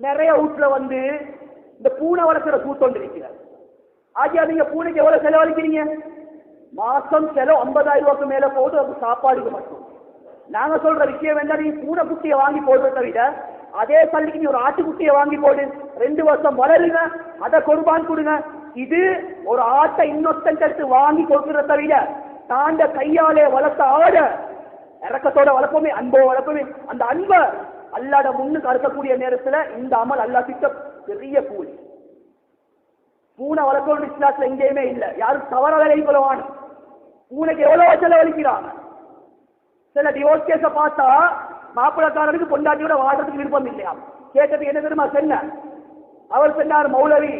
நிறைய வீட்டுல வந்து இந்த பூனை வளர்க்குற கூத்தொண்டு இருக்கிறார் ஆகியா நீங்க பூனைக்கு எவ்வளவு செலவழிக்கிறீங்க? மாசம் செலவு ஐம்பதாயிரம் ரூபாய்க்கு மேல போகுது அது சாப்பாடுக்கு மட்டும். நாங்க சொல்ற விஷயம் என்ன நீ பூனை குட்டியை வாங்கி போடுறத விட அதே சல்லிக்கு நீ ஒரு ஆட்டுக்குட்டியை வாங்கி போடு. ரெண்டு வருஷம் வளருங்க அதை கொடுப்பான் கொடுங்க. இது ஒரு ஆட்டை இன்னொருத்தன் எடுத்து வாங்கி கொடுக்கறத விட தாண்ட கையாலே வளர்த்த ஆட. இறக்கத்தோட வளர்ப்போமே அன்போ வளர்ப்போமே. அந்த அன்பை அல்லாட முன்னுக்கு அறுக்கக்கூடிய நேரத்துல இந்த அமல் அல்லா கிட்ட பெரிய கூலி. பூனை வளர்க்கணும் இஸ்லாத்துல எங்கேயுமே இல்லை. யாரும் தவற வேலை கொள்ளவான் பூனைக்கு எவ்வளவு செலவழிக்கிறாங்க சில டிவோர்ஸ் கேஸ பார்த்தா மாப்பிளக்காரனுக்கு பொண்டாட்டியோட வாழ்றதுக்கு விருப்பம் இல்லையா? கேட்டது என்ன தெரியுமா? சொன்ன. அவர் சொன்னார் மௌலவி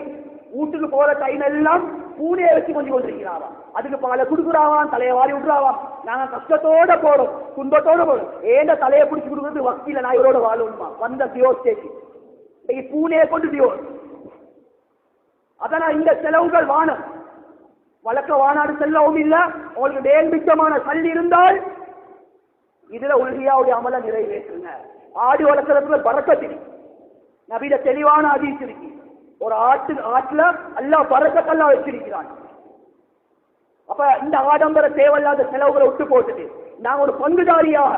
வீட்டுக்கு போற டைம் எல்லாம் பூனையை வச்சு கொஞ்சம் கொண்டிருக்கிறாராம். அதுக்கு பாலை குடுக்குறாவான் தலையை வாரி விட்டுறாவான் நாங்க கஷ்டத்தோட போறோம் துன்பத்தோட போறோம். ஏண்ட தலையை பிடிச்சி கொடுக்குறது வக்கீல நான் இவரோட வாழணுமா வந்த டிவோர்ஸ் கேஸ் இன்னைக்கு பூனே கொண்டு டிவோர்ஸ் அதனால் இந்த செலவுகள் வானம். வழக்க வானாடு செல்லவும் இல்லை. உங்களுக்கு மேல் மிச்சமான கல் இருந்தால் இதுல உலகியாவுடைய அமல நிறைவேற்றுங்க. ஆடு வளர்க்கறதுல பறக்கத்தில் நபீட தெளிவான அதிர்ச்சி இருக்கு. ஒரு ஆட்டு ஆட்டுல அல்ல பறக்கத்தெல்லாம் வச்சிருக்கிறான். அப்ப இந்த ஆடம்பர தேவையில்லாத செலவுகளை விட்டு போட்டுட்டு நாங்க ஒரு பங்குதாரியாக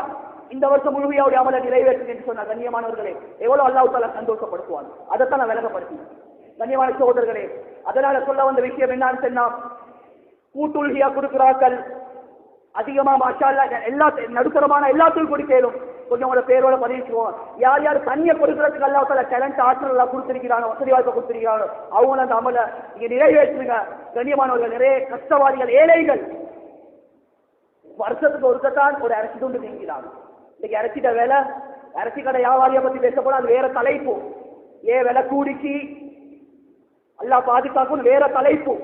இந்த வருஷம் முழுமையாவுடைய அமல நிறைவேற்றுங்க என்று சொன்ன கண்ணியமானவர்களே எவ்வளவு அல்லாஹ் தாலா சந்தோஷப்படுத்துவாங்க அதைத்தான் நான் விலகப்படுத்தி கண்ணியமான சகோதரர்களே அதனால சொல்ல வந்த விஷயம் என்னன்னு சொன்னா கூட்டுள்கியா கொடுக்கிறார்கள். அதிகமா மாஷா எல்லா நடுத்தரமான எல்லாத்தையும் கொடுக்கலும். கொஞ்சம் உங்களோட பேரோட பதிவிச்சுவோம் யார் யார் தண்ணியை கொடுக்கறதுக்கு அல்லா சில டேலண்ட் ஆற்றல் எல்லாம் கொடுத்திருக்கிறாங்க வசதி வாய்ப்பை கொடுத்துருக்கிறாங்க அவங்கள அந்த அமல நீங்க நிறைவேற்றுங்க. கண்ணியமானவர்கள் நிறைய கஷ்டவாதிகள் ஏழைகள். வருஷத்துக்கு ஒருத்தான் ஒரு அரைச்சி துண்டு நீங்கிறாங்க இன்னைக்கு அரிசிட்ட வேலை அரிசி கடை வியாபாரியை பத்தி பேச போனா அது வேற தலைப்பு. ஏன் விலை கூடிச்சு. எல்லாம் பாதுகாக்கும் வேற தலைப்பு.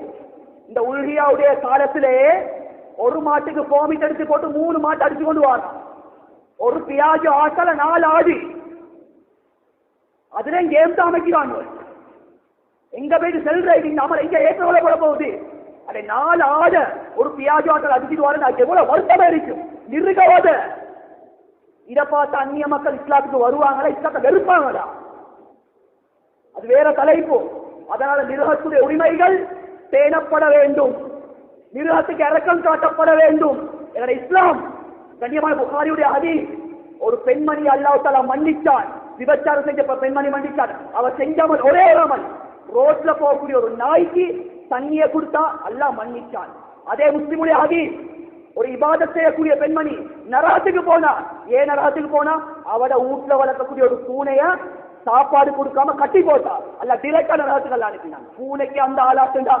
இந்த உள்கியாவுடைய காலத்திலே ஒரு மாட்டுக்கு போமிட் அடிச்சு போட்டு மூணு மாட்டு அடிச்சு கொண்டு வாரான். ஒரு பியாஜு ஆட்டல நாலு ஆடி அதுல கேம் தான் அமைக்கிறான் எங்க போயிட்டு செல் ரைடிங் நாம எங்க ஏற்றவளை போட போகுது. அதை நாலு ஆட ஒரு பியாஜ் ஆட்டல் அடிச்சுட்டு வரேன். எவ்வளவு வருத்தமா இருக்கும் நிறுகவாத இதை பார்த்து அந்நிய மக்கள் இஸ்லாத்துக்கு வருவாங்களா? இஸ்லாத்தை வெறுப்பாங்களா? அது வேற தலைப்பு. அதனால நிருகத்துடைய உரிமைகள் பேணப்பட வேண்டும். நிருகத்துக்கு இறக்கம் காட்டப்பட வேண்டும். என இஸ்லாம் கண்ணியமான புகாரியுடைய அதி ஒரு பெண்மணி அல்லாஹ் தலா மன்னிச்சான். விபச்சாரம் செஞ்ச பெண்மணி மன்னிச்சான். அவர் செஞ்சாமல் ஒரே ஒரு அமல். ரோட்ல போகக்கூடிய ஒரு நாய்க்கு தண்ணியை கொடுத்தா அல்லாஹ் மன்னிச்சான். அதே முஸ்லிமுடைய அதி ஒரு இபாதத் செய்யக்கூடிய பெண்மணி நரகத்துக்கு போனா ஏன் நரகத்துக்கு போனா? அவட வீட்டுல வளர்க்கக்கூடிய ஒரு பூனைய சாப்பாடு கொடுக்காம கட்டி போட்டா. அல்ல டிரெக்டா நரகத்துக்கு அல்ல அனுப்பினான். பூனைக்கு அந்த ஆளாட்டுண்டா